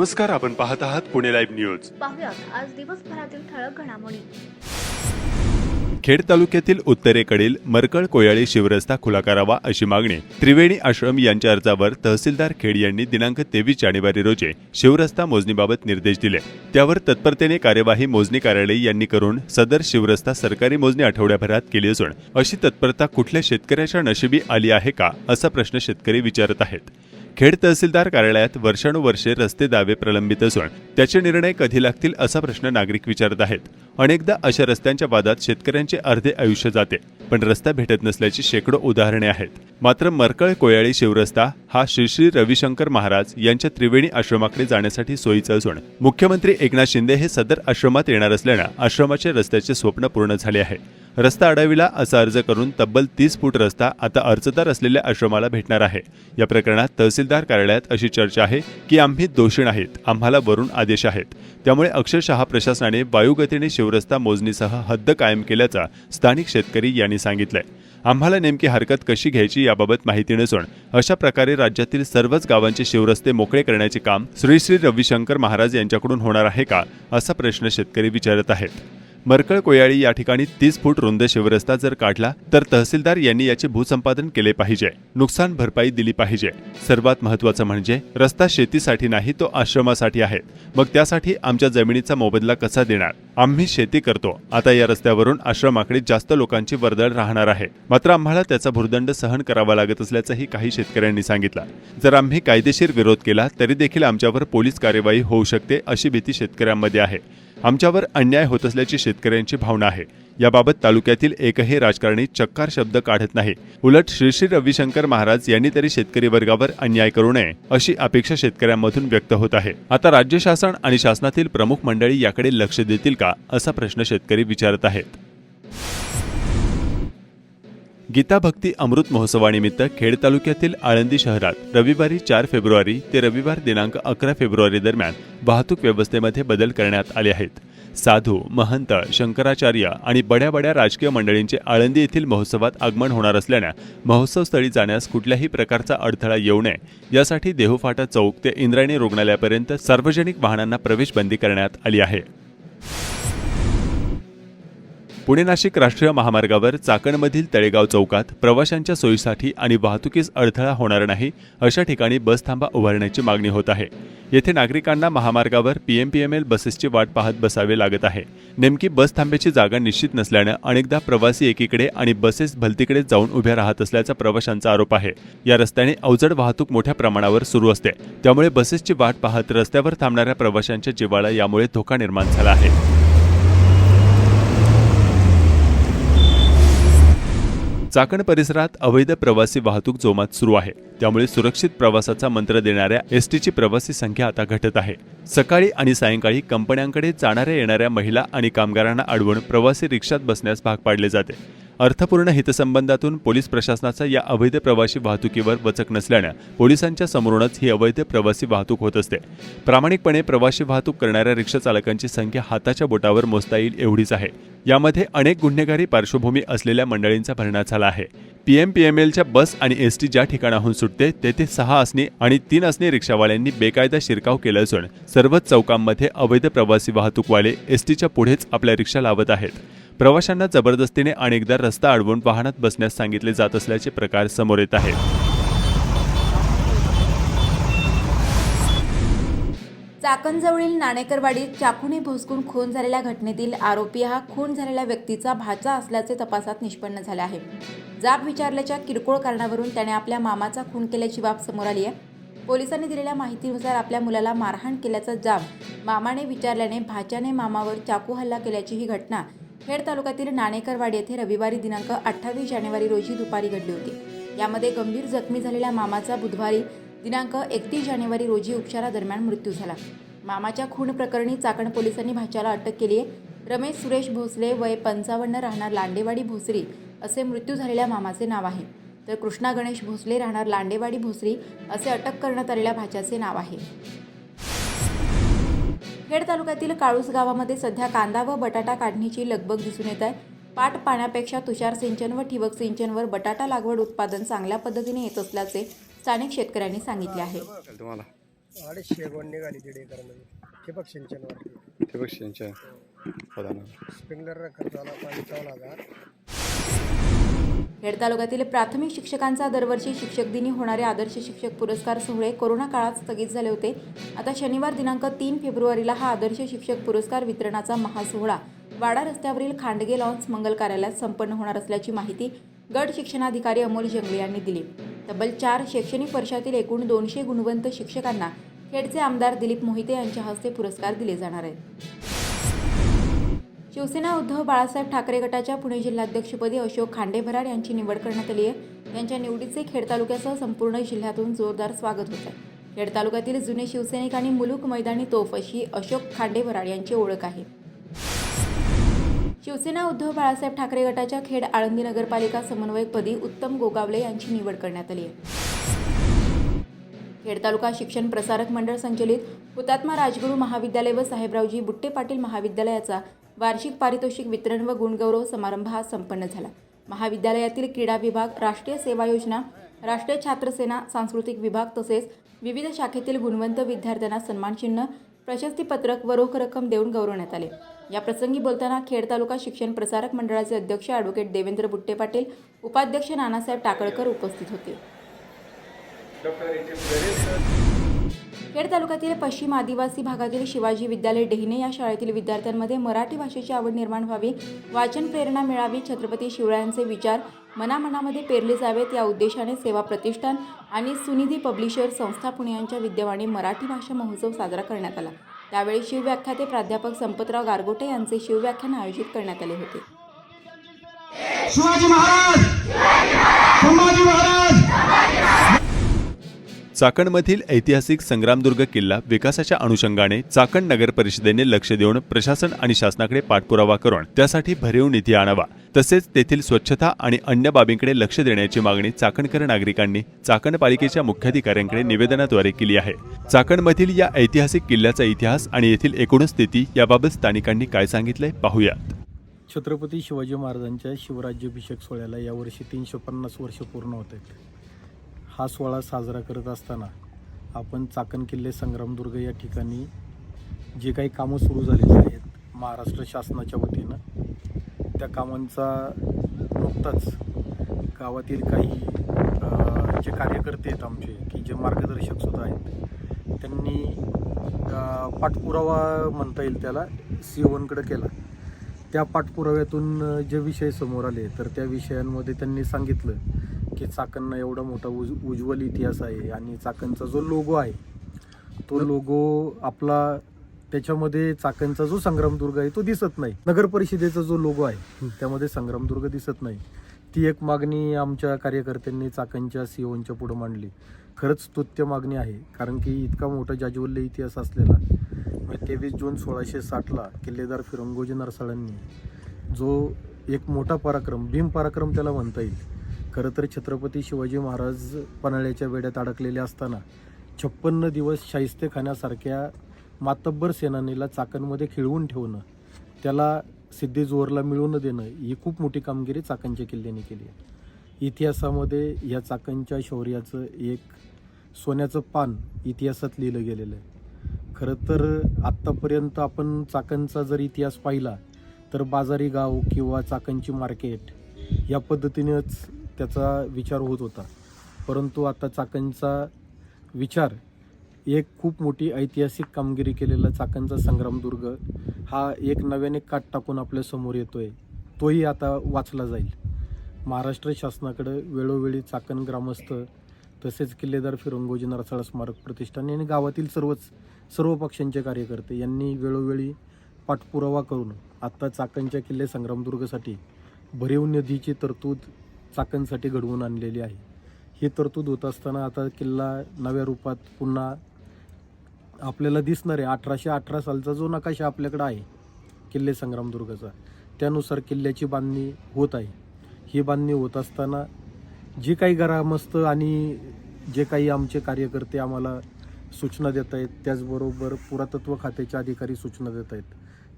नमस्कार आपण पाहत आहात पुणे लाईव्ह न्यूज. पाहुयात आज दिवसभरातील ठळक घडामोडी. खेड तालुक्यातील उत्तरेकडील मरकळ कोयाळी शिवरस्ता खुला करावा अशी मागणी त्रिवेणी आश्रम यांच्या अर्जावर तहसीलदार खेड यांनी दिनांक तेवीस जानेवारी रोजी शिवरस्ता मोजणीबाबत निर्देश दिले. त्यावर तत्परतेने कार्यवाही मोजणी कार्यालय यांनी करून सदर शिवरस्ता सरकारी मोजणी आठवड्याभरात केली असून अशी तत्परता कुठल्या शेतकऱ्याच्या नशिबी आली आहे का असा प्रश्न शेतकरी विचारत आहेत. खेड तहसीलदार कार्यालयात वर्षानुवर्षे रस्ते दावे प्रलंबित असून त्याचे निर्णय कधी लागतील असा प्रश्न नागरिक विचारत आहेत. अनेकदा अशा रस्त्यांच्या वादात शेतकऱ्यांचे अर्धे आयुष्य जाते पण रस्ता भेटत नसल्याची शेकडो उदाहरणे आहेत. मात्र मरकळ कोयाळी शिवरस्ता हा श्री श्री रविशंकर महाराज यांच्या त्रिवेणी आश्रमाकडे जाण्यासाठी सोयीचा असून मुख्यमंत्री एकनाथ शिंदे हे सदर आश्रमात येणार असल्यानं आश्रमाचे रस्त्याचे स्वप्न पूर्ण झाले आहे. रस्ता अडविला असा अर्ज करून तब्बल तीस फूट रस्ता आता अर्जदार असलेल्या आश्रमाला भेटणार आहे. या प्रकरणात तहसीलदार कार्यालयात अशी चर्चा आहे की आम्ही दोषी नाहीत आम्हाला वरून आदेश आहेत. त्यामुळे अक्षरशः प्रशासनाने वायुगतीने शिवरस्ता मोजणीसह हद्द कायम केल्याचा स्थानिक शेतकरी यांनी सांगितलंय. आम्हाला नेमकी हरकत कशी घ्यायची याबाबत माहिती नसून अशा प्रकारे राज्यातील सर्वच गावांचे शिवरस्ते मोकळे करण्याचे काम श्री श्री रविशंकर महाराज यांच्याकडून होणार आहे का असा प्रश्न शेतकरी विचारत आहेत. मरकळ कोयाळी या ठिकाणी तीस फूट रुंद शिवरस्ता जर काढला तर तहसीलदार यांनी याचे भूसंपादन केले पाहिजे. नुकसान भरपाई दिली पाहिजे. सर्वात महत्वाचं म्हणजे रस्ता शेतीसाठी नाही तो आश्रमासाठी आहे. मग त्यासाठी आमच्या जमिनीचा मोबदला कसा देणार? आम्ही शेती करतो. आता या रस्त्यावरून आश्रमाकडे जास्त लोकांची वर्दळ राहणार आहे. मात्र आम्हाला त्याचा भूर्दंड सहन करावा लागत असल्याचंही काही शेतकऱ्यांनी सांगितलं. जर आम्ही कायदेशीर विरोध केला तरी देखील आमच्यावर पोलीस कार्यवाही होऊ शकते अशी भीती शेतकऱ्यांमध्ये आहे. आमच्यावर अन्याय होत असल्याची शेतकऱ्यांची भावना आहे. याबाबत तालुक्यातील एकही राजकारणी चक्कार शब्द काढत नाही. उलट श्री श्री रविशंकर महाराज यांनी तरी शेतकरी वर्गावर अन्याय करू नये अशी अपेक्षा शेतकऱ्यांमधून व्यक्त होत आहे. आता राज्य शासन आणि शासनातील प्रमुख मंडळी याकडे लक्ष देतील का असा प्रश्न शेतकरी विचारत आहेत. गीता भक्ती अमृत महोत्सवानिमित्त खेड तालुक्यातील आळंदी शहरात रविवारी चार फेब्रुवारी ते रविवार दिनांक अकरा फेब्रुवारी दरम्यान वाहतूक व्यवस्थेमध्ये बदल करण्यात आले आहेत. साधू महंत शंकराचार्य आणि बड्या बड्या राजकीय मंडळींचे आळंदी येथील महोत्सवात आगमन होणार असल्याने महोत्सवस्थळी जाण्यास कुठल्याही प्रकारचा अडथळा येऊ नये. यासाठी देहूफाटा चौक ते इंद्रायणी रुग्णालयापर्यंत सार्वजनिक वाहनांना प्रवेश बंदी करण्यात आली आहे. पुणे नाशिक राष्ट्रीय महामार्गावर चाकणमधील तळेगाव चौकात प्रवाशांच्या सोयीसाठी आणि वाहतुकीस अडथळा होणार नाही अशा ठिकाणी बस थांबा उभारण्याची मागणी होत आहे. येथे नागरिकांना महामार्गावर पीएमपीएमएल बसेसची वाट पाहत बसावे लागत आहे. नेमकी बस थांब्याची जागा निश्चित नसल्यानं अनेकदा प्रवासी एकीकडे आणि बसेस भलतीकडे जाऊन उभ्या राहत असल्याचा प्रवाशांचा आरोप आहे. या रस्त्याने अवजड वाहतूक मोठ्या प्रमाणावर सुरू असते. त्यामुळे बसेसची वाट पाहत रस्त्यावर थांबणाऱ्या प्रवाशांच्या जीवाला यामुळे धोका निर्माण झाला आहे. चाकण परिसरात अवैध प्रवासी वाहतूक जोमात सुरू आहे. त्यामुळे सुरक्षित प्रवासाचा मंत्र देणाऱ्या एसटीची प्रवासी संख्या आता घटत आहे. सकाळी आणि सायंकाळी कंपन्यांकडे जाणाऱ्या येणाऱ्या महिला आणि कामगारांना अडवून प्रवासी रिक्षात बसण्यास भाग पाडले जाते. अर्थपूर्ण हितसंबंधातून पोलीस प्रशासनाचा या अवैध प्रवासी वाहतुकीवर वचक नसल्यानं पोलिसांच्या समोरूनच ही अवैध प्रवासी वाहतूक होत असते. प्रामाणिकपणे प्रवासी वाहतूक करणाऱ्या रिक्षा चालकांची संख्या हाताच्या बोटावर मोजता येईल एवढीच आहे. यामध्ये अनेक गुन्हेगारी पार्श्वभूमी असलेल्या मंडळींचा भरणा झाला आहे. पीएमपीएमएलच्या बस आणि एस टी ज्या ठिकाणाहून सुटते तेथे सहा असणे आणि तीन असणे रिक्षावाल्यांनी बेकायदा शिरकाव केला असून सर्वच चौकांमध्ये अवैध प्रवासी वाहतूकवाले एस टीच्या पुढेच आपल्या रिक्षा लावत आहेत. प्रवाशांना जबरदस्तीने अनेकदा रस्ता अडवून वाहनात बसण्यास सांगितले जात असल्याचे प्रकार समोर येत आहेत. चाकणजवळील नाणेकरवाडीत चाकूने भोसकून खून झालेल्या घटनेतील आरोपी हा खून झालेल्या व्यक्तीचा भाचा असल्याचे तपासात निष्पन्न झाले आहे. जाब विचारल्याच्या किरकोळ कारणावरून त्याने आपल्या मामाचा खून केल्याची बाब समोर आली आहे. पोलिसांनी दिलेल्या माहितीनुसार आपल्या मुलाला मारहाण केल्याचा जाब मामाने विचारल्याने भाच्याने मामावर चाकू हल्ला केल्याची ही घटना खेड तालुक्यातील नाणेकरवाडी येथे रविवारी दिनांक अठ्ठावीस जानेवारी रोजी दुपारी घडली होती. यामध्ये गंभीर जखमी झालेल्या मामाचा बुधवारी दिनांक एकतीस जानेवारी रोजी उपचारादरम्यान मृत्यू झाला. मामाच्या खून प्रकरणी चाकण पोलिसांनी भाच्याला अटक केली आहे. रमेश सुरेश भोसले वय पंचावन्न राहणार लांडेवाडी भोसरी असे मृत्यू झालेल्या मामाचे नाव आहे. तर कृष्णा गणेश भोसले राहणार लांडेवाडी भोसरी असे अटक करण्यात आलेल्या भाच्याचे नाव आहे. खेड तालुक्यातील काळूस गावामध्ये सध्या कांदा व बटाटा काढणीची लगबग दिसून येत आहे. पाट पाण्यापेक्षा तुषार सिंचन व ठिबक सिंचनवर बटाटा लागवड उत्पादन चांगल्या पद्धतीने येत असल्याचे स्थानिक शेतकऱ्यांनी सांगितले आहे. तुम्हाला? अडीचशे गोण निघाली दीड एकरमध्ये ठिबक सिंचन प्रधान स्प्रिंकलर खर्च आला पंचावन्न हजार खेड तालुक्यातील प्राथमिक शिक्षकांचा दरवर्षी शिक्षक दिनी होणारे आदर्श शिक्षक पुरस्कार सोहळे कोरोना काळात स्थगित झाले होते. आता शनिवार दिनांक तीन फेब्रुवारीला हा आदर्श शिक्षक पुरस्कार वितरणाचा महासोहळा वाडा रस्त्यावरील खांडगे लॉन्स मंगल कार्यालयात संपन्न होणार असल्याची माहिती गट शिक्षणाधिकारी अमोल जंगले यांनी दिली. तब्बल चार शैक्षणिक वर्षातील एकूण दोनशे गुणवंत शिक्षकांना खेडचे आमदार दिलीप मोहिते यांच्या हस्ते पुरस्कार दिले जाणार आहेत. शिवसेना उद्धव बाळासाहेब ठाकरे गटाच्या पुणे जिल्हाध्यक्षपदी अशोक खांडेभराड यांची निवड करण्यात आली आहे. त्यांच्या निवडीचे खेड तालुक्यासह संपूर्ण जिल्ह्यातून जोरदार स्वागत होत आहे. खेड तालुक्यातील जुने शिवसैनिक आणि मुलूक मैदानी तोफ अशी अशोक खांडेभराड यांची ओळख आहे. शिवसेना उद्धव बाळासाहेब ठाकरे गटाच्या खेड आळंदी नगरपालिका समन्वयकपदी उत्तम गोगावले यांची निवड करण्यात आली आहे. खेड तालुका शिक्षण प्रसारक मंडळ संचलित हुतात्मा राजगुरू महाविद्यालय व साहेबरावजी बुट्टे पाटील महाविद्यालयाचा वार्षिक पारितोषिक वितरण व गुणगौरव समारंभ हा संपन्न झाला. महाविद्यालयातील क्रीडा विभाग राष्ट्रीय सेवा योजना राष्ट्रीय छात्रसेना सांस्कृतिक विभाग तसेच विविध शाखेतील गुणवंत विद्यार्थ्यांना सन्मानचिन्ह प्रशस्तीपत्रक व रोख रक्कम देऊन गौरवण्यात आले. या प्रसंगी बोलताना खेड तालुका शिक्षण प्रसारक मंडळाचे अध्यक्ष ॲडव्होकेट देवेंद्र बुट्टे पाटील उपाध्यक्ष नानासाहेब टाकळकर उपस्थित होते. खेड तालुक्यातील पश्चिम आदिवासी भागातील शिवाजी विद्यालय डेहणे या शाळेतील विद्यार्थ्यांमध्ये मराठी भाषेची आवड निर्माण व्हावी वाचन प्रेरणा मिळावी छत्रपती शिवरायांचे विचार मनामनामध्ये पेरले जावेत या उद्देशाने सेवा प्रतिष्ठान आणि सुनिधी पब्लिशर संस्था पुणे यांच्या विद्यमाने मराठी भाषा महोत्सव साजरा करण्यात आला. त्यावेळी शिवव्याख्याते प्राध्यापक संपतराव गारगोटे यांचे शिवव्याख्यान आयोजित करण्यात आले होते. शिवाजी महाराज! संभाजी महाराज! चाकणमधील ऐतिहासिक संग्रामदुर्ग किल्ला विकासाच्या अनुषंगाने चाकण नगर परिषदेने लक्ष देऊन प्रशासन आणि शासनाकडे पाठपुरावा करून त्यासाठी भरीव निधी आणावा. तसेच तेथील स्वच्छता आणि अन्य बाबींकडे लक्ष देण्याची मागणी चाकणकर नागरिकांनी चाकण पालिकेच्या मुख्याधिकाऱ्यांकडे निवेदनाद्वारे केली आहे. चाकणमधील या ऐतिहासिक किल्ल्याचा इतिहास आणि येथील एकूण स्थिती याबाबत स्थानिकांनी काय सांगितलंय पाहूयात. छत्रपती शिवाजी महाराजांच्या शिवराज्याभिषेक सोहळ्याला यावर्षी तीनशे पन्नास वर्ष पूर्ण होत आहेत. हा सोहळा साजरा करत असताना आपण चाकण किल्ले संग्रामदुर्ग या ठिकाणी जे काही कामं सुरू झालेली आहेत महाराष्ट्र शासनाच्या वतीनं त्या कामांचा नुकताच गावातील काही जे कार्यकर्ते आहेत आमचे की जे मार्गदर्शक सुद्धा आहेत त्यांनी पाठपुरावा म्हणता येईल त्याला सी ओनकडे केला. त्या पाठपुराव्यातून जे विषय समोर आले तर त्या विषयांमध्ये त्यांनी सांगितलं की चाकणला एवढा मोठा उज उज्ज्वल इतिहास आहे आणि चाकणचा जो लोगो आहे तो लोगो आपला त्याच्यामध्ये चाकणचा जो संग्रामदुर्ग आहे तो दिसत नाही. नगर परिषदेचा जो लोगो आहे त्यामध्ये संग्रामदुर्ग दिसत नाही. ती एक मागणी आमच्या कार्यकर्त्यांनी चाकणच्या सीओनच्या पुढे मांडली. खरंच स्तुत्य मागणी आहे कारण की इतका मोठा जाज्वल्य इतिहास असलेला तेवीस जून सोळाशे साठला किल्लेदार फिरंगोजी नरसाळांनी जो एक मोठा पराक्रम भीम पराक्रम त्याला म्हणता येईल. खरं तर छत्रपती शिवाजी महाराज पन्हाळ्याच्या वेड्यात अडकलेले असताना छप्पन्न दिवस शाहिस्तेखान्यासारख्या मातब्बर सेनानीला चाकणमध्ये खिळवून ठेवणं त्याला सिद्धी जोरला मिळवून देणं ही खूप मोठी कामगिरी चाकणच्या किल्ल्याने केली आहे. इतिहासामध्ये या चाकणच्या शौर्याचं एक सोन्याचं पान इतिहासात लिहिलं गेलेलं आहे. खरं तर आत्तापर्यंत आपण चाकणचा जर इतिहास पाहिला तर बाजारी गाव किंवा चाकणची मार्केट या पद्धतीनेच त्याचा विचार होत होता. परंतु आता चाकणचा विचार एक खूप मोठी ऐतिहासिक कामगिरी केलेला चाकणचा संग्रामदुर्ग हा एक नव्याने काट टाकून आपल्यासमोर येतो आहे तोही आता वाचला जाईल. महाराष्ट्र शासनाकडं वेळोवेळी चाकण ग्रामस्थ तसेच किल्लेदार फिरंगोजी नरसाळा स्मारक प्रतिष्ठान आणि गावातील सर्वच सर्व पक्षांचे कार्यकर्ते यांनी वेळोवेळी पाठपुरावा करून आत्ता चाकणच्या किल्ले संग्रामदुर्गसाठी भरीव निधीची तरतूद चाकणसाठी घडवून आणलेली आहे. ही तरतूद होत असताना आता किल्ला नव्या रूपात पुन्हा आपल्याला दिसणार आहे. अठराशे अठरा सालचा जो नकाशा आपल्याकडं आहे किल्ले संग्रामदुर्गाचा त्यानुसार किल्ल्याची बांधणी होत आहे. ही बांधणी होत असताना जे काही ग्रामस्थ आणि जे काही आमचे कार्यकर्ते आम्हाला सूचना देत आहेत त्याचबरोबर पुरातत्व खात्याचे अधिकारी सूचना देत आहेत.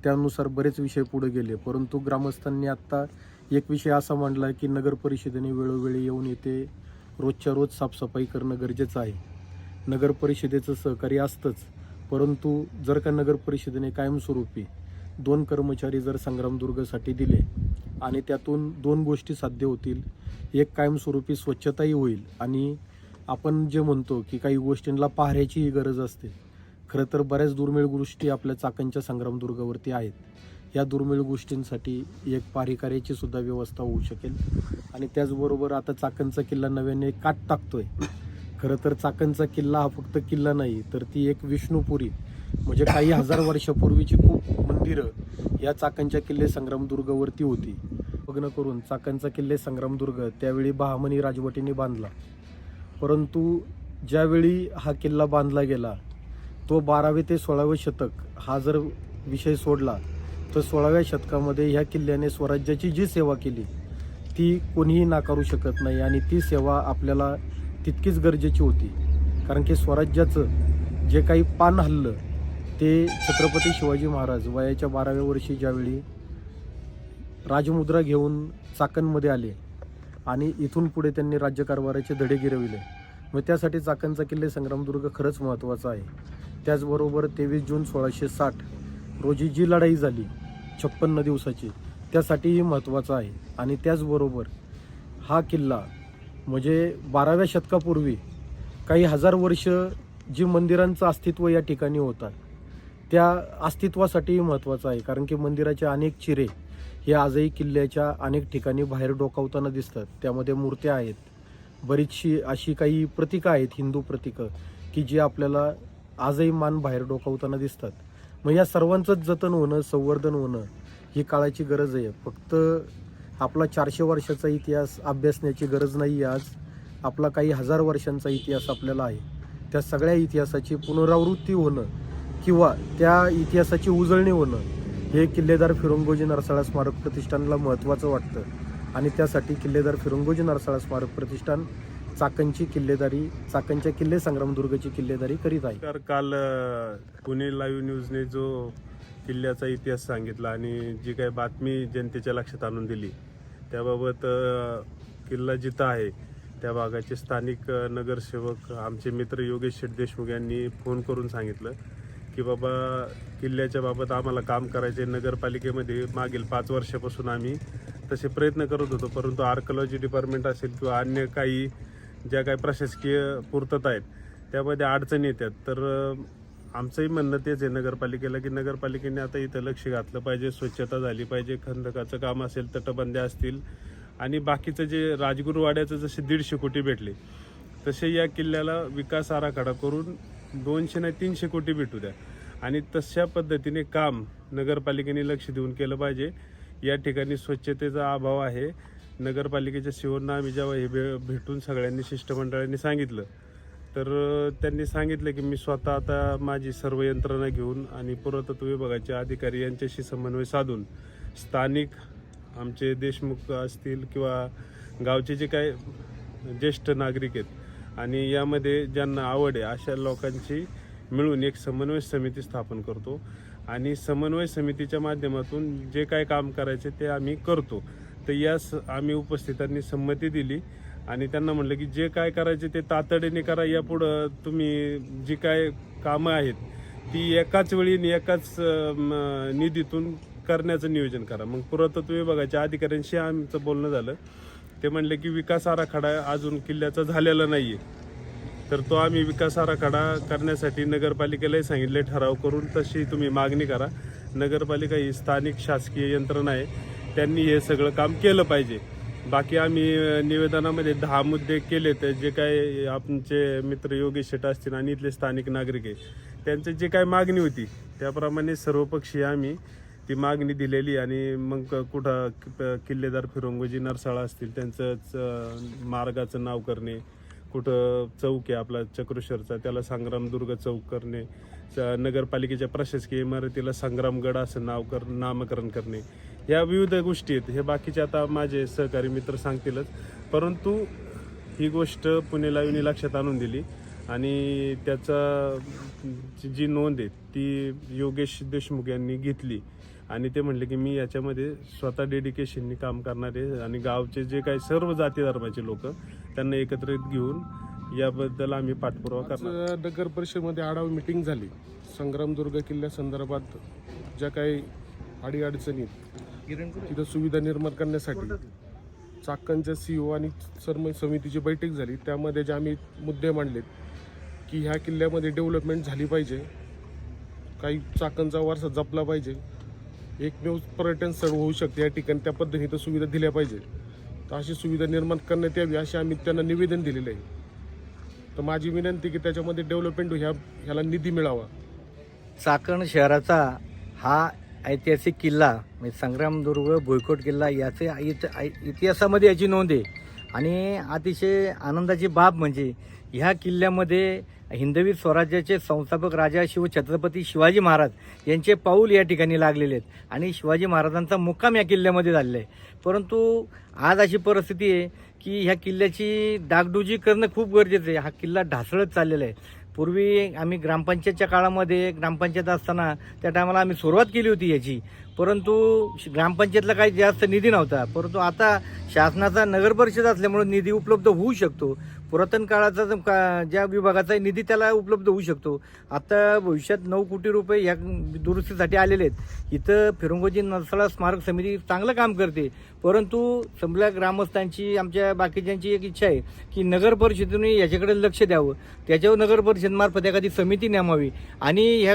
त्यानुसार बरेच विषय पुढे गेले परंतु ग्रामस्थांनी आत्ता एक विषय असा मांडला की नगर परिषदेने वेळोवेळी येऊन येथे रोजच्या रोज साफसफाई करणं गरजेचं आहे. नगर परिषदेचं सहकार्य असतंच परंतु जर का नगर परिषदेने कायमस्वरूपी दोन कर्मचारी जर संग्रामदुर्गसाठी दिले आणि त्यातून दोन गोष्टी साध्य होतील एक कायमस्वरूपी स्वच्छताही होईल आणि आपण जे म्हणतो की काही गोष्टींना पाहण्याचीही गरज असते खरं तर बऱ्याच दुर्मिळ गोष्टी आपल्या चाकणच्या संग्रामदुर्गावरती आहेत. या दुर्मिळ गोष्टींसाठी एक पारिकाऱ्याची सुद्धा व्यवस्था होऊ शकेल. आणि त्याचबरोबर आता चाकणचा किल्ला नव्याने काट टाकतोय. खरं तर चाकणचा किल्ला हा फक्त किल्ला नाही तर ती एक विष्णुपुरी. म्हणजे काही हजार वर्षापूर्वीची खूप मंदिरं या चाकणच्या किल्ले संग्रामदुर्गवरती होती. लग्न करून चाकणचा किल्ले संग्रामदुर्ग त्यावेळी बहामनी राजवटीने बांधला. परंतु ज्यावेळी हा किल्ला बांधला गेला तो बारावे ते सोळावे शतक हा जर विषय सोडला तर सोळाव्या शतकामध्ये ह्या किल्ल्याने स्वराज्याची जी सेवा केली ती कोणीही नाकारू शकत नाही आणि ती सेवा आपल्याला तितकीच गरजेची होती. कारण की स्वराज्याचं जे काही पान हल्लं ते छत्रपती शिवाजी महाराज वयाच्या बाराव्या वर्षी ज्यावेळी राजमुद्रा घेऊन चाकणमध्ये आले आणि इथून पुढे त्यांनी राज्यकारभाराचे धडे गिरविले मग त्यासाठी चाकणचा किल्ले संग्रामदुर्ग खरंच महत्त्वाचा आहे. त्याचबरोबर तेवीस जून सोळाशे साठ रोजी जी लढाई झाली छप्पन्न दिवसाची त्यासाठीही महत्त्वाचा आहे. आणि त्याचबरोबर हा किल्ला म्हणजे बाराव्या शतकापूर्वी काही हजार वर्ष जी मंदिरांचं अस्तित्व या ठिकाणी होतं त्या अस्तित्वासाठीही महत्त्वाचं आहे. कारण की मंदिराचे अनेक चिरे हे आजही किल्ल्याच्या अनेक ठिकाणी बाहेर डोकावताना दिसतात. त्यामध्ये मूर्त्या आहेत. बरीचशी अशी काही प्रतीकं आहेत हिंदू प्रतीकं की जी आपल्याला आजही मान बाहेर डोकावताना दिसतात. मग या सर्वांचंच जतन होणं संवर्धन होणं ही काळाची गरज आहे. फक्त आपला चारशे वर्षाचा इतिहास अभ्यासण्याची गरज नाही आहे आज. आपला काही हजार वर्षांचा इतिहास आपल्याला आहे. त्या सगळ्या इतिहासाची पुनरावृत्ती होणं किंवा त्या इतिहासाची उजळणी होणं हे किल्लेदार फिरंगोजी नरसाळा स्मारक प्रतिष्ठानला महत्त्वाचं वाटतं. आणि त्यासाठी किल्लेदार फिरंगोजी नरसाळा स्मारक प्रतिष्ठान चाकणची किल्लेदारी चाकणच्या किल्ले संग्रामदुर्गची किल्लेदारी करीत आहे. तर काल पुणे लाईव्ह न्यूजने जो किल्ल्याचा इतिहास सांगितला आणि जी काही बातमी जनतेच्या लक्षात आणून दिली त्याबाबत किल्ला जिथं आहे त्या भागाचे स्थानिक नगरसेवक आमचे मित्र योगेश शेठ देशमुख यांनी फोन करून सांगितलं की बाबा किल्ल्याच्या बाबत आम्हाला काम करायचे नगरपालिकेमध्ये मागील पाच वर्षापासून आम्ही तसे प्रयत्न करत होतो परंतु आर्कॉलॉजी डिपार्टमेंट असेल किंवा अन्य काही ज्या काही प्रशासकीय पूर्तता आहेत त्यामध्ये अडचणी येतात. तर आमचंही म्हणणं तेच आहे नगरपालिकेला की नगरपालिकेने आता इथं लक्ष घातलं पाहिजे स्वच्छता झाली पाहिजे खंदकाचं काम असेल तटबंद्या असतील. आणि बाकीचं जे राजगुरुवाड्याचं जसे दीडशे कोटी भेटले तसे या किल्ल्याला विकास आराखडा करून दोनशे नाही तीनशे कोटी भेटू द्या. आणि तशा पद्धतीने काम नगरपालिकेने लक्ष देऊन केलं पाहिजे. या ठिकाणी स्वच्छतेचा अभाव आहे. नगरपालिकेच्या शिवरना आम्ही जेव्हा हे भे भेटून सगळ्यांनी शिष्टमंडळांनी सांगितलं तर त्यांनी सांगितलं की मी स्वतः आता माझी सर्व यंत्रणा घेऊन आणि पुरातत्व विभागाचे अधिकारी यांच्याशी समन्वय साधून स्थानिक आमचे देशमुख असतील किंवा गावचे जे काय ज्येष्ठ नागरिक आहेत आणि यामध्ये ज्यांना आवड आहे अशा लोकांची मिळून एक समन्वय समिती स्थापन करतो. आणि समन्वय समितीच्या माध्यमातून जे काय काम करायचे ते आम्ही करतो. तर यास आम्ही उपस्थितांनी संमती दिली आणि त्यांना म्हटलं की जे काय करायचे ते तातडीने करा. यापुढं तुम्ही जी काय कामं आहेत ती एकाच वेळी एकाच निधीतून करण्याचं नियोजन करा. मग पुरातत्व विभागाच्या अधिकाऱ्यांशी आमचं बोलणं झालं. ते म्हणले की विकास आराखडा अजून किल्ल्याचा झालेला नाही आहे तर तो आम्ही विकास आराखडा करण्यासाठी नगरपालिकेलाही सांगितले ठराव करून तशी तुम्ही मागणी करा. नगरपालिका ही स्थानिक शासकीय यंत्रणा आहे. त्यांनी हे सगळं काम केलं पाहिजे. बाकी आम्ही निवेदनामध्ये दहा मुद्दे केले तर जे काय आमचे मित्र योगेश शेट असतील आणि इथले स्थानिक नागरिक आहे त्यांची जी काय मागणी होती त्याप्रमाणे सर्वपक्षीय आम्ही ती मागणी दिलेली आणि मग कुठं किल्लेदार फिरंगोजी नरसाळा असतील त्यांचं च- मार्गाचं नाव करणे कुठं चौक आहे आपला चक्रेश्वरचा त्याला संग्रामदुर्ग चौक करणे नगरपालिकेच्या प्रशासकीय इमारतीला संग्रामगड असं नाव कर नामकरण करणे या विविध गोष्टी आहेत. हे बाकीचे आता माझे सहकारी मित्र सांगतीलच. परंतु ही गोष्ट पुणे लाईव्हनी लक्षात आणून दिली आणि त्याचा जी- नोंद आहे ती योगेश देशमुख यांनी घेतली. आणि ते म्हणले की मी याच्यामध्ये स्वतः डेडिकेशननी काम करणारे आणि गावचे जे काही सर्व जाती धर्माचे लोक त्यांना एकत्रित घेऊन याबद्दल आम्ही पाठपुरावा करणार. नगर परिषदेमध्ये आढावा मिटिंग झाली. संग्रामदुर्ग किल्ल्यासंदर्भात ज्या काही अडीअडचणीत तिथं सुविधा निर्माण करण्यासाठी चाकणच्या सीओ आणि सर्व समितीची बैठक झाली. त्यामध्ये जे आम्ही मुद्दे मांडलेत की ह्या किल्ल्यामध्ये डेव्हलपमेंट झाली पाहिजे. काही चाकणचा वारसा जपला पाहिजे. एकमेव पर्यटन स्थळ होऊ शकते. या ठिकाणी त्या पद्धतीनं सुविधा दिल्या पाहिजे. तर अशी सुविधा निर्माण करण्यात यावी असे आम्ही त्यांना निवेदन दिलेलं आहे. तर माझी विनंती की त्याच्यामध्ये डेव्हलपमेंट ह्या ह्याला निधी मिळावा. चाकण शहराचा हा ऐतिहासिक किल्ला म्हणजे संग्रामदुर्ग भुईकोट किल्ला याचे इत इतिहासामध्ये याची नोंद आहे. आणि अतिशय आनंदाची बाब म्हणजे ह्या किल्ल्यामध्ये हिंदवी स्वराज्याचे संस्थापक राजा शिव छत्रपती शिवाजी महाराज यांचे पाऊल या ठिकाणी लागलेले आहेत. आणि शिवाजी महाराजांचा मुक्काम या किल्ल्यामध्ये झालेला आहे. परंतु आज अशी परिस्थिती आहे की ह्या किल्ल्याची डागडुजी करणं खूप गरजेचं आहे. हा किल्ला ढासळत चाललेला आहे. पूर्वी आम्ही ग्रामपंचायतच्या काळामध्ये ग्रामपंचायत असताना त्या टायमाला आम्ही सुरुवात केली होती याची. परंतु श- ग्रामपंचायतला काही जास्त निधी नव्हता. परंतु आता शासनाचा नगर परिषद असल्यामुळे निधी उपलब्ध होऊ शकतो. पुरातन काळाचा का ज्या विभागाचा निधी त्याला उपलब्ध होऊ शकतो. आता भविष्यात नऊ कोटी रुपये या दुरुस्तीसाठी आलेले आहेत. इथं फिरंगोजी नरसाळा स्मारक समिती चांगलं काम करते. परंतु समजा ग्रामस्थांची आमच्या बाकीच्यांची एक इच्छा आहे की नगर परिषदेने याच्याकडे लक्ष द्यावं. त्याच्यावर नगर परिषदमार्फत एखादी समिती नेमावी. आणि ह्या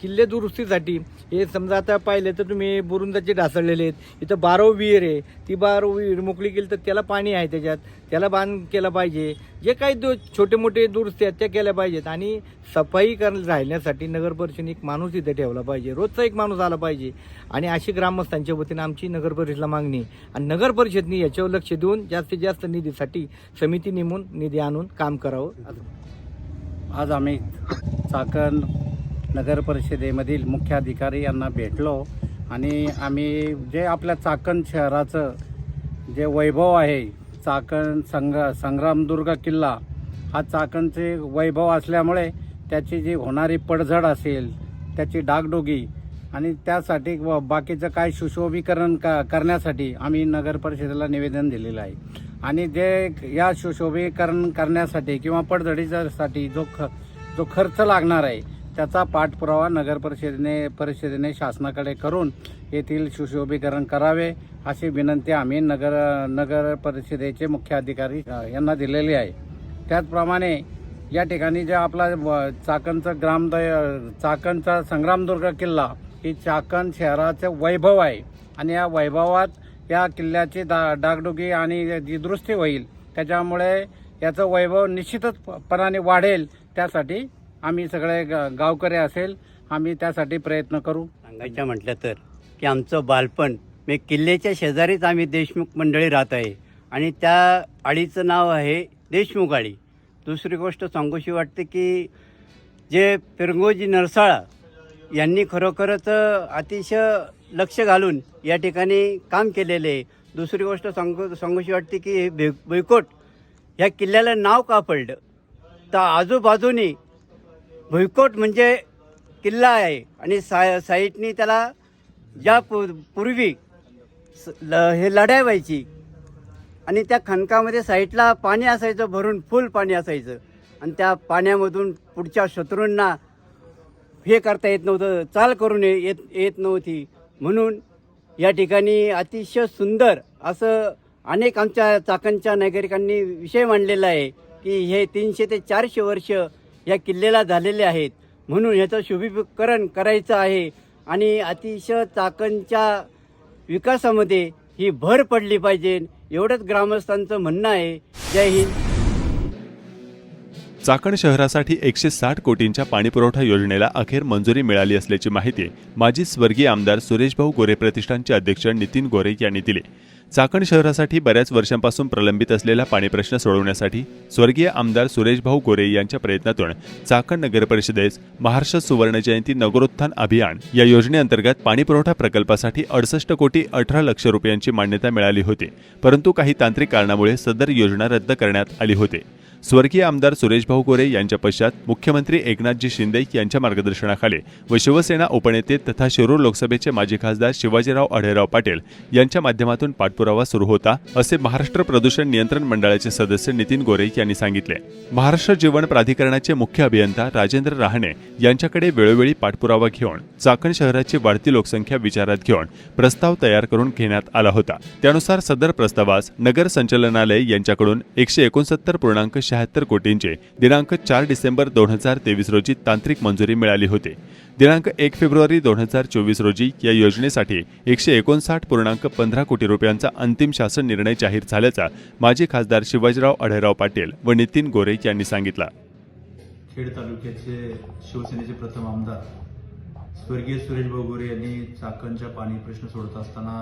किल्ले दुरुस्तीसाठी हे समजा आता पाहिलं तर तुम्ही बुरुंदाचे ढासळलेले आहेत. इथं बारो विहीर आहे. ती बारो विहीर मोकळी केली तर त्याला पाणी आहे त्याच्यात. त्याला बांध केला पाहिजे. जे काही दो छोटे मोठे दुरुस्ती आहेत त्या केल्या पाहिजेत. आणि सफाई कर राहण्यासाठी नगर परिषदेने एक माणूस इथे ठेवला पाहिजे. रोजचा एक माणूस आला पाहिजे. आणि अशी ग्रामस्थांच्या वतीनं आमची नगर परिषदेला मागणी. आणि नगर परिषदने याच्यावर लक्ष देऊन जास्तीत जास्त निधीसाठी समिती नेमून निधी आणून काम करावं. आज आम्ही चाकण नगर परिषदेमधील मुख्य अधिकारी यांना भेटलो आणि आम्ही जे आपल्या चाकण शहराचं जे वैभव आहे चाकण संग संग्रामदुर्ग किल्ला हा चाकणचे वैभव असल्यामुळे त्याची जी होणारी पडझड असेल त्याची डागडोगी आणि त्यासाठी व बाकीचं काय सुशोभीकरण का करण्यासाठी आम्ही नगर परिषदेला निवेदन दिलेलं आहे. आणि जे या सुशोभीकरण करण्यासाठी किंवा पडझडीसाठी जो ख जो खर्च लागणार आहे त्याचा पाठपुरावा नगर परिषदेने परिषदेने शासनाकडे करून येथील सुशोभीकरण करावे अशी विनंती आम्ही नगर नगर परिषदेचे मुख्य अधिकारी यांना दिलेली आहे. त्याचप्रमाणे या ठिकाणी जे आपला व- चाकणचं ग्रामदय चाकणचा संग्रामदुर्ग किल्ला ही चाकण शहराचं वैभव आहे. आणि या वैभवात या किल्ल्याची दा डागडुगी आणि जी दुरुस्ती होईल त्याच्यामुळे याचं वैभव निश्चितच पणाने वाढेल त्यासाठी आम्ही सगळे ग- गावकरी असेल आम्ही त्यासाठी प्रयत्न करू. सांगायचं म्हटलं तर की आमचं बालपण म्हणजे किल्ल्याच्या शेजारीच आम्ही देशमुख मंडळी राहत आहे. आणि त्या आळीचं नाव आहे देशमुख आळी. दुसरी गोष्ट सांगूशी वाटते की जे पिरंगोजी नरसाळा यांनी खरोखरच अतिशय लक्ष घालून या ठिकाणी काम केलेले आहे. दुसरी गोष्ट सांगू सांगूशी वाटते की हे बे भुईकोट ह्या किल्ल्याला नाव का पडलं? तर आजूबाजूनी भुईकोट म्हणजे किल्ला आहे आणि सा साईटनी त्याला ज्या पू पूर्वी स- ल हे लढाई व्हायची आणि त्या खणकामध्ये साईटला पाणी असायचं भरून फुल पाणी असायचं. आणि त्या पाण्यामधून पुढच्या शत्रूंना हे करता येत नव्हतं चाल करून ये- येत येत नव्हती. म्हणून या ठिकाणी अतिशय सुंदर असं अनेक आमच्या चाकणच्या नागरिकांनी विषय मांडलेला आहे की हे तीनशे ते चारशे वर्ष या किल्ल्याला झालेले आहेत. म्हणून ह्याचं शुभीकरण करायचं आहे आणि अतिशय चाकणच्या विकासामध्ये ही भर पडली पाहिजे. एवढंच ग्रामस्थांचं म्हणणं आहे. जय हिंद. चाकण शहरासाठी एकशे साठ कोटींच्या पाणीपुरवठा योजनेला अखेर मंजुरी मिळाली असल्याची माहिती माजी स्वर्गीय आमदार सुरेशभाऊ गोरे प्रतिष्ठानचे अध्यक्ष नितीन गोरे यांनी दिली. चाकण शहरासाठी बऱ्याच वर्षांपासून प्रलंबित असलेला पाणी प्रश्न सोडवण्यासाठी स्वर्गीय आमदार सुरेशभाऊ गोरे यांच्या प्रयत्नातून चाकण नगर परिषदेस महाराष्ट्र सुवर्ण जयंती नगरोत्थान अभियान या योजनेअंतर्गत पाणीपुरवठा प्रकल्पासाठी अडसष्ट कोटी अठरा लक्ष रुपयांची मान्यता मिळाली होती परंतु काही तांत्रिक कारणामुळे सदर योजना रद्द करण्यात आली होती. स्वर्गीय आमदार सुरेशभाऊ गोरे यांच्या पश्चात मुख्यमंत्री एकनाथजी शिंदे यांच्या मार्गदर्शनाखाली व शिवसेना उपनेते तथा शिरूर लोकसभेचे माजी खासदार शिवाजीराव अढेराव पाटील यांच्या माध्यमातून पाठपुरावा सुरू होता असे महाराष्ट्र प्रदूषण नियंत्रण मंडळाचे सदस्य नितीन गोरे यांनी सांगितले. महाराष्ट्र जीवन प्राधिकरणाचे मुख्य अभियंता राजेंद्र रहाणे यांच्याकडे वेळोवेळी पाठपुरावा घेऊन चाकण शहराची वाढती लोकसंख्या विचारात घेऊन प्रस्ताव तयार करून घेण्यात आला होता. त्यानुसार सदर प्रस्तावास नगर संचालनालय यांच्याकडून एकशे एकोणसत्तर पूर्णांक शहात्तर कोटींचे दिनांक चार डिसेंबर दोन हजार तेवीस रोजी तांत्रिक मंजुरी मिळाली होती. दिनांक एक फेब्रुवारी दोन हजार चोवीस रोजी या योजनेसाठी एकशे एकोणसाठ पूर्णांक पंधरा कोटी रुपयांचा अंतिम शासन निर्णय जाहीर झाल्याचा माजी खासदार शिवाजीराव अढेराव पाटील व नितीन गोरे यांनी सांगितला. खेड तालुक्याचे शिवसेनेचे प्रथम आमदार स्वर्गीय सुरेश गोरे यांनी चाकणच्या पाणी प्रश्न सोडत असताना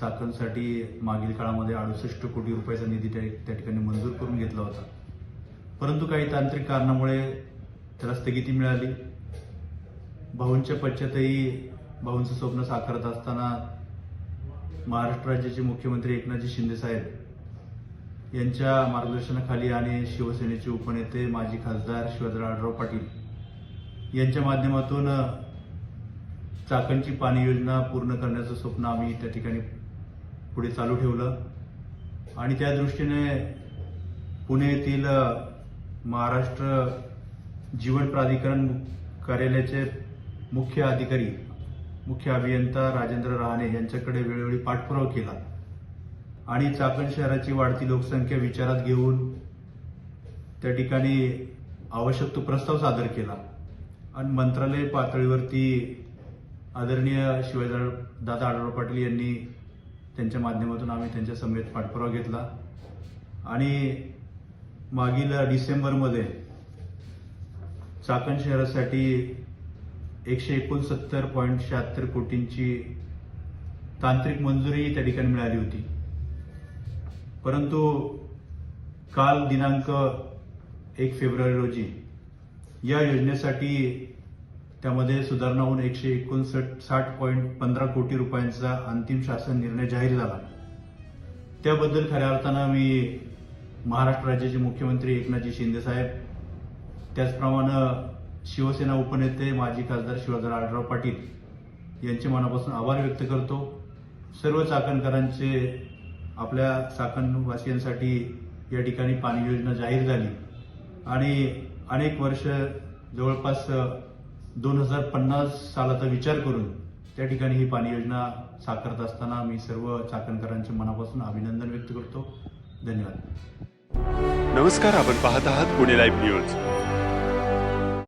चाकणसाठी मागील काळामध्ये अडुसष्ट कोटी रुपयाचा निधी त्या ठिकाणी मंजूर करून घेतला होता. परंतु काही तांत्रिक कारणामुळे त्याला स्थगिती मिळाली. भाऊंच्या पश्चातही भाऊंचं स्वप्न साकारत असताना महाराष्ट्र राज्याचे मुख्यमंत्री एकनाथजी शिंदेसाहेब यांच्या मार्गदर्शनाखाली आणि शिवसेनेचे उपनेते माजी खासदार शिवाजीराव आढराव पाटील यांच्या माध्यमातून चाकणची पाणी योजना पूर्ण करण्याचं स्वप्न आम्ही त्या ठिकाणी पुढे चालू ठेवलं. आणि त्या दृष्टीने पुणे येथील महाराष्ट्र जीवन प्राधिकरण कार्यालयाचे मुख्य अधिकारी मुख्य अभियंता राजेंद्र रहाणे यांच्याकडे वेळोवेळी पाठपुरावा केला. आणि चाकण शहराची वाढती लोकसंख्या विचारात घेऊन त्या ठिकाणी आवश्यक तो प्रस्ताव सादर केला. आणि मंत्रालय पातळीवरती आदरणीय शिवाजीराव दादा आढळराव पाटील यांनी त्यांच्या माध्यमातून आम्ही त्यांच्या समेत पाठपुरावा घेतला. आणि मागील डिसेंबरमध्ये चाकण शहरासाठी एकशे एकोणसत्तर पॉईंट शहात्तर कोटींची तांत्रिक मंजुरी त्या ठिकाणी मिळाली होती. परंतु काल दिनांक एक फेब्रुवारी रोजी या योजनेसाठी त्यामध्ये सुधारणा होऊन एकशे एकोणसष्ट साठ पॉईंट पंधरा कोटी रुपयांचा अंतिम शासन निर्णय जाहीर झाला. त्याबद्दल खऱ्या अर्थानं मी महाराष्ट्र राज्याचे मुख्यमंत्री एकनाथजी शिंदे साहेब त्याचप्रमाणे शिवसेना उपनेते माजी खासदार शिवाजीराव आढराव पाटील यांचे मनापासून आभार व्यक्त करतो. सर्व चाकणकरांचे आपल्या चाकणवासियांसाठी या ठिकाणी पाणी योजना जाहीर झाली. आणि अनेक वर्ष जवळपास दोन हजार पन्नास सालाचा विचार करून त्या ठिकाणी ही पाणी योजना साकारत असताना मी सर्व चाकणकरांचे मनापासून अभिनंदन व्यक्त करतो. धन्यवाद. नमस्कार आपण पाहत आहात पुणे लाईव्ह न्यूज